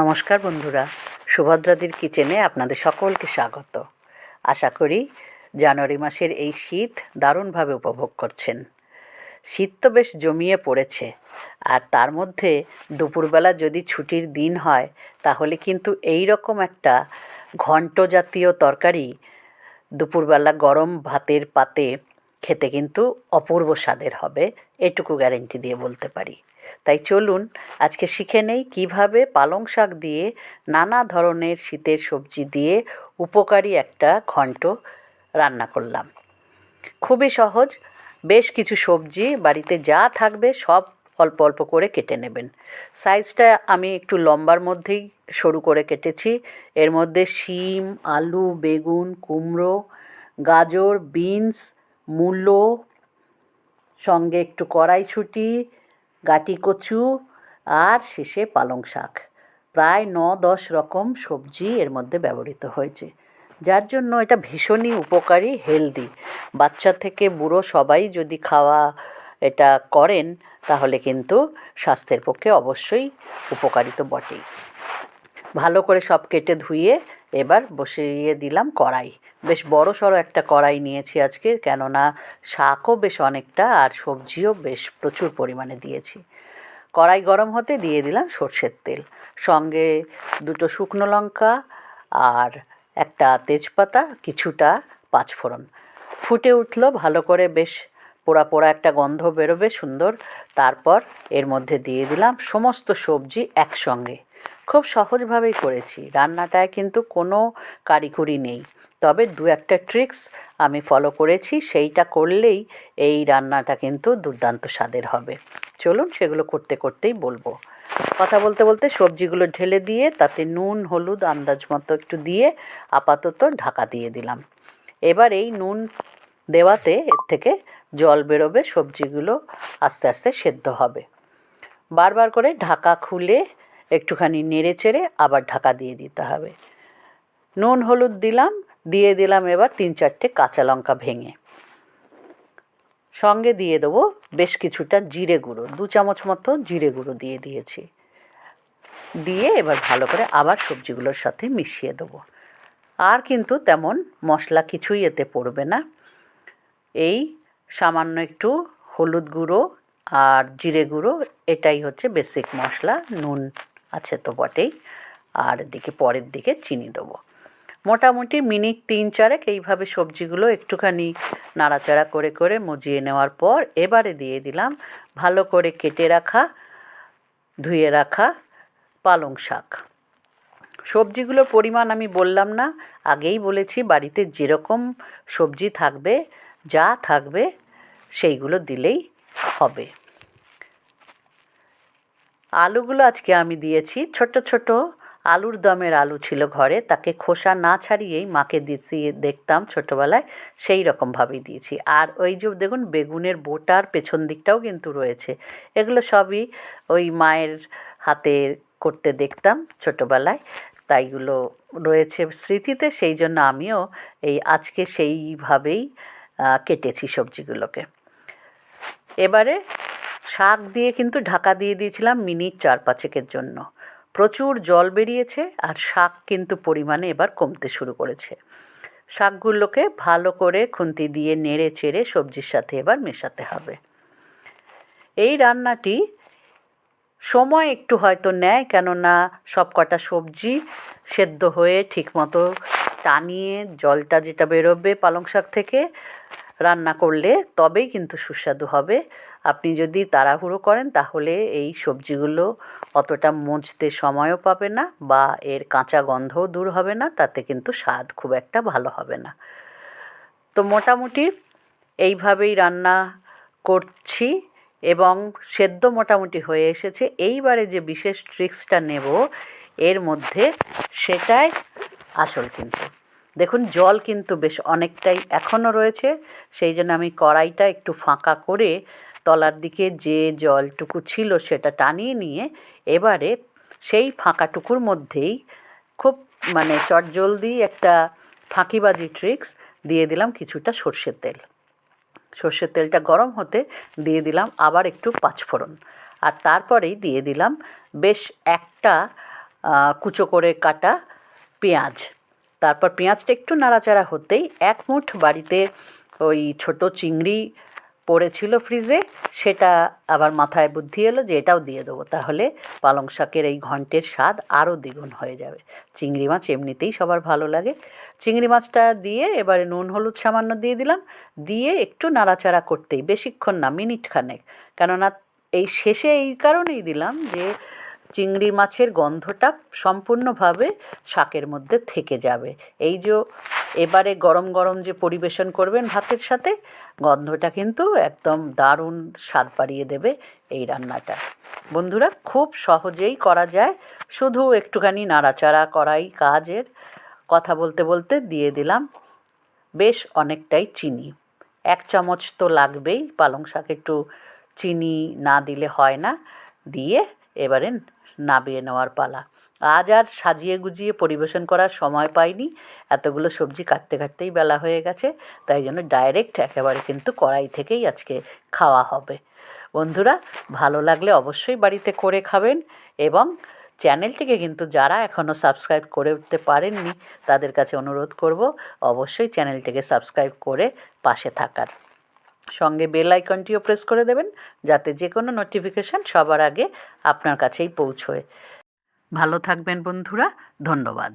নমস্কার বন্ধুরা, সুভদ্রাদির কিচেনে আপনাদের সকলকে স্বাগত। আশা করি জানুয়ারি মাসের এই শীত দারুণভাবে উপভোগ করছেন। শীত তো বেশ জমিয়ে পড়েছে, আর তার মধ্যে দুপুরবেলা যদি ছুটির দিন হয়, তাহলে কিন্তু এই রকম একটা ঘন্ট জাতীয় তরকারি দুপুরবেলা গরম ভাতের পাতে খেতে কিন্তু অপূর্ব স্বাদের হবে, এটুকু গ্যারেন্টি দিয়ে বলতে পারি। তাই চলুন আজকে শিখে নেই কীভাবে পালং শাক দিয়ে নানা ধরনের শীতের সবজি দিয়ে উপকারী একটা ঘন্ট রান্না করলাম। খুবই সহজ, বেশ কিছু সবজি বাড়িতে যা থাকবে সব অল্প অল্প করে কেটে নেবেন। সাইজটা আমি একটু লম্বার মধ্যেই সরু করে কেটেছি। এর মধ্যে শিম, আলু, বেগুন, কুমড়ো, গাজর, বিনস, মূলো, সঙ্গে একটু কড়াইশুঁটি গাটি কচু আর শেষে পালং শাক। প্রায় ন দশ রকম সবজি এর মধ্যে ব্যবহৃত হয়েছে। যার জন্য এটা ভীষণই উপকারী, হেলদি। বাচ্চা থেকে বুড়ো সবাই যদি খাওয়া এটা করেন, তাহলে কিন্তু স্বাস্থ্যের পক্ষে অবশ্যই উপকারী তো বটেই। ভালো করে সব কেটে ধুয়ে এবার বসিয়ে দিলাম কড়াই। বেশ বড় সড়ো একটা কড়াই নিয়েছি আজকে, কেননা শাকও বেশ অনেকটা আর সবজিও বেশ প্রচুর পরিমাণে দিয়েছি। কড়াই গরম হতে দিয়ে দিলাম সর্ষের তেল। সঙ্গে দুটো শুকনো লঙ্কা আর একটা তেজপাতা, কিছুটা পাঁচফোড়ন। ফুটে উঠল ভালো করে বেশ পোড়া পোড়া একটা গন্ধ বেরোবে সুন্দর। তারপর এর মধ্যে দিয়ে দিলাম সমস্ত সবজি একসঙ্গে। খুব সহজভাবেই করেছি। রান্নাটায় কিন্তু কোনো কারিকুরি নেই। তবে দু একটা ট্রিক্স আমি ফলো করেছি, সেইটা করলেই এই রান্নাটা কিন্তু দুর্দান্ত স্বাদের হবে। চলুন সেগুলো করতে করতেই বলব। কথা বলতে বলতে সবজিগুলো ঢেলে দিয়ে, তাতে নুন, হলুদ, আন্দাজ মতো একটু দিয়ে আপাতত ঢাকা দিয়ে দিলাম। এবার এই নুন দেওয়াতে এর থেকে জল বেরোবে, সবজিগুলো আস্তে আস্তে সেদ্ধ হবে। বারবার করে ঢাকা খুলে একটুখানি নেড়ে চেড়ে আবার ঢাকা দিয়ে দিতে হবে। নুন, হলুদ দিলাম, দিয়ে দিলাম এবার তিন চারটে কাঁচা লঙ্কা ভেঙে। সঙ্গে দিয়ে দেবো বেশ কিছুটা জিরে গুঁড়ো, দু চামচ মতো জিরে গুঁড়ো দিয়ে দিয়েছি। দিয়ে এবার ভালো করে আবার সবজিগুলোর সাথে মিশিয়ে দেবো। আর কিন্তু তেমন মশলা কিছুই এতে পড়বে না। এই সামান্য একটু হলুদ গুঁড়ো আর জিরে গুঁড়ো, এটাই হচ্ছে বেসিক মশলা, নুন আছে তো বটেই। আর এদিকে পরের দিকে চিনি দেবো। মোটামুটি মিনিট তিন চারেক এইভাবে সবজিগুলো একটুখানি নাড়াচাড়া করে করে মজিয়ে নেওয়ার পর এবারে দিয়ে দিলাম ভালো করে কেটে রাখা, ধুয়ে রাখা পালং শাক। সবজিগুলোর পরিমাণ আমি বললাম না, আগেই বলেছি বাড়িতে যেরকম সবজি থাকবে, যা থাকবে সেইগুলো দিলেই হবে। আলুগুলো আজকে আমি দিয়েছি। ছোট ছোট আলুর দমের আলু ছিল ঘরে। তাকে খোসা না ছাড়িয়েই মাকে দিতে দেখতাম ছোটোবেলায়। সেই রকমভাবেই দিয়েছি। আর ওই যে দেখুন, বেগুনের বোটার পেছন দিকটাও কিন্তু রয়েছে। এগুলো সবই ওই মায়ের হাতে করতে দেখতাম ছোটোবেলায়। তাইগুলো রয়েছে স্মৃতিতে, সেই জন্য আমিও এই আজকে সেইভাবেই কেটেছি সবজিগুলোকে। এবারে শাক দিয়ে কিন্তু ঢাকা দিয়ে দিয়েছিলাম মিনিট চার পাঁচেকের জন্য। প্রচুর জল বেরিয়েছে আর শাক কিন্তু পরিমাণে এবার কমতে শুরু করেছে। শাকগুলোকে ভালো করে খুন্তি দিয়ে নেড়ে চেড়ে সবজির সাথে এবার মেশাতে হবে। এই রান্নাটি সময় একটু হয়তো নেয় কেননা সব কটা সবজি সেদ্ধ হয়ে ঠিকমতো টানিয়ে জলটা যেটা বেরোবে পালং শাক থেকে রান্না করলে তবেই কিন্তু সুস্বাদু হবে। আপনি যদি তাড়াহুড়ো করেন, তাহলে এই সবজিগুলো অতটা মজতে সময়ও পাবে না বা এর কাঁচা গন্ধও দূর হবে না, তাতে কিন্তু স্বাদ খুব একটা ভালো হবে না। তো মোটামুটি এইভাবেই রান্না করছি এবং সেদ্ধ মোটামুটি হয়ে এসেছে। এইবারে যে বিশেষ ট্রিক্সটা নেব, এর মধ্যে সেটাই আসল কিন্তু। দেখুন, জল কিন্তু বেশ অনেকটাই এখনও রয়েছে, সেই জন্য আমি কড়াইটা একটু ফাঁকা করে তলার দিকে যে জলটুকু ছিল সেটা টানিয়ে নিয়ে এবারে সেই ফাঁকাটুকুর মধ্যেই খুব মানে চটজলদি একটা ফাঁকিবাজি ট্রিক্স দিয়ে দিলাম কিছুটা সর্ষের তেল। সর্ষের তেলটা গরম হতে দিয়ে দিলাম আবার একটু পাঁচফোড়ন। আর তারপরেই দিয়ে দিলাম বেশ একটা কুচো করে কাটা পেঁয়াজ। তারপর পেঁয়াজটা একটু নাড়াচাড়া হতেই এক মুঠ বাড়িতে ওই ছোট চিংড়ি পড়েছিল ফ্রিজে, সেটা আবার মাথায় বুদ্ধি এলো যে এটাও দিয়ে দেবো। তাহলে পালং শাকের এই ঘন্টের স্বাদ আরও দ্বিগুণ হয়ে যাবে। চিংড়ি মাছ এমনিতেই সবার ভালো লাগে। চিংড়ি মাছটা দিয়ে এবারে নুন, হলুদ সামান্য দিয়ে দিলাম। দিয়ে একটু নাড়াচাড়া করতেই, বেশিক্ষণ না, মিনিট খানেক। কেননা এই শেষে এই কারণেই দিলাম যে চিংড়ি মাছের গন্ধটা সম্পূর্ণভাবে শাকের মধ্যে থেকে যাবে। এই যে এবারে গরম গরম যে পরিবেশন করবেন ভাতের সাথে, গন্ধটা কিন্তু একদম দারুণ স্বাদ বাড়িয়ে দেবে এই রান্নাটা। বন্ধুরা, খুব সহজেই করা যায়। শুধু একটুখানি নাড়াচাড়া করাই কাজের। কথা বলতে বলতে দিয়ে দিলাম বেশ অনেকটাই চিনি। এক চামচ তো লাগবেই, পালং শাক একটু চিনি না দিলে হয় না। দিয়ে এবারে নাবিয়ে নেওয়ার পালা। আজ আর সাজিয়ে গুজিয়ে পরিবেশন করার সময় পাইনি। এতগুলো সবজি কাটতে কাটতেই বেলা হয়ে গেছে, তাই জন্য ডাইরেক্ট একেবারে কিন্তু কড়াই থেকেই আজকে খাওয়া হবে। বন্ধুরা, ভালো লাগলে অবশ্যই বাড়িতে করে খাবেন এবং চ্যানেলটিকে কিন্তু যারা এখনও সাবস্ক্রাইব করে উঠতে পারেননি, তাদের কাছে অনুরোধ করব, অবশ্যই চ্যানেলটিকে সাবস্ক্রাইব করে পাশে থাকার। সঙ্গে বেল আইকনটিও প্রেস করে দেবেন যাতে যে কোনো নোটিফিকেশান সবার আগে আপনার কাছেই পৌঁছয়। ভালো থাকবেন বন্ধুরা, ধন্যবাদ।